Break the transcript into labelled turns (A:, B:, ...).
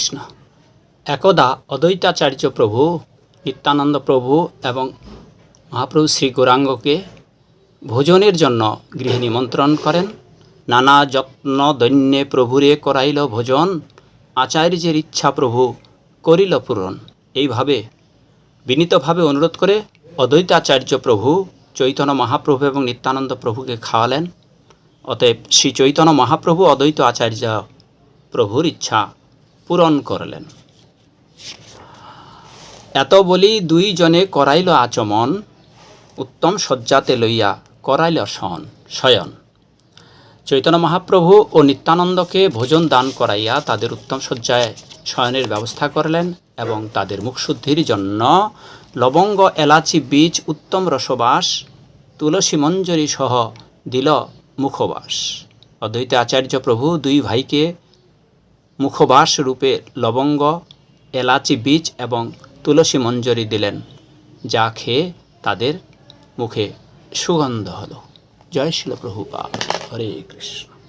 A: কৃষ্ণ একদা অদ্বৈতাচার্য প্রভু, নিত্যানন্দ প্রভু এবং মহাপ্রভু শ্রী গৌরাঙ্গকে ভোজনের জন্য গৃহে নিমন্ত্রণ করেন। নানা যত্ন দৈন্যে প্রভুরে করাইল ভোজন, আচার্যের ইচ্ছা প্রভু করিল পূরণ। এইভাবে বিনীতভাবে অনুরোধ করে অদ্বৈতাচার্য প্রভু চৈতন্য মহাপ্রভু এবং নিত্যানন্দ প্রভুকে খাওয়ালেন। অতএব শ্রী চৈতন্য মহাপ্রভু অদ্বৈত আচার্য প্রভুর ইচ্ছা। পূরণ করলেন। এত বলি দুইজনে করাইল আচমন, উত্তম শয্যাতে লইয়া করাইল শয়ন শয়ন। চৈতন্য মহাপ্রভু ও নিত্যানন্দকে ভোজন দান করাইয়া তাদের উত্তম শয্যায় শয়নের ব্যবস্থা করলেন এবং তাদের মুখশুদ্ধির জন্য লবঙ্গ, এলাচি, বীজ, উত্তম রসবাস, তুলসী মঞ্জরি সহ দিল মুখবাস। অদ্বৈত আচার্য প্রভু দুই ভাইকে মুখবাস রূপে লবঙ্গ, এলাচি বীজ এবং তুলসী মঞ্জরি দিলেন, যা খেয়ে তাদের মুখে সুগন্ধ হলো। জয় শিল প্রভুপা হরে কৃষ্ণ।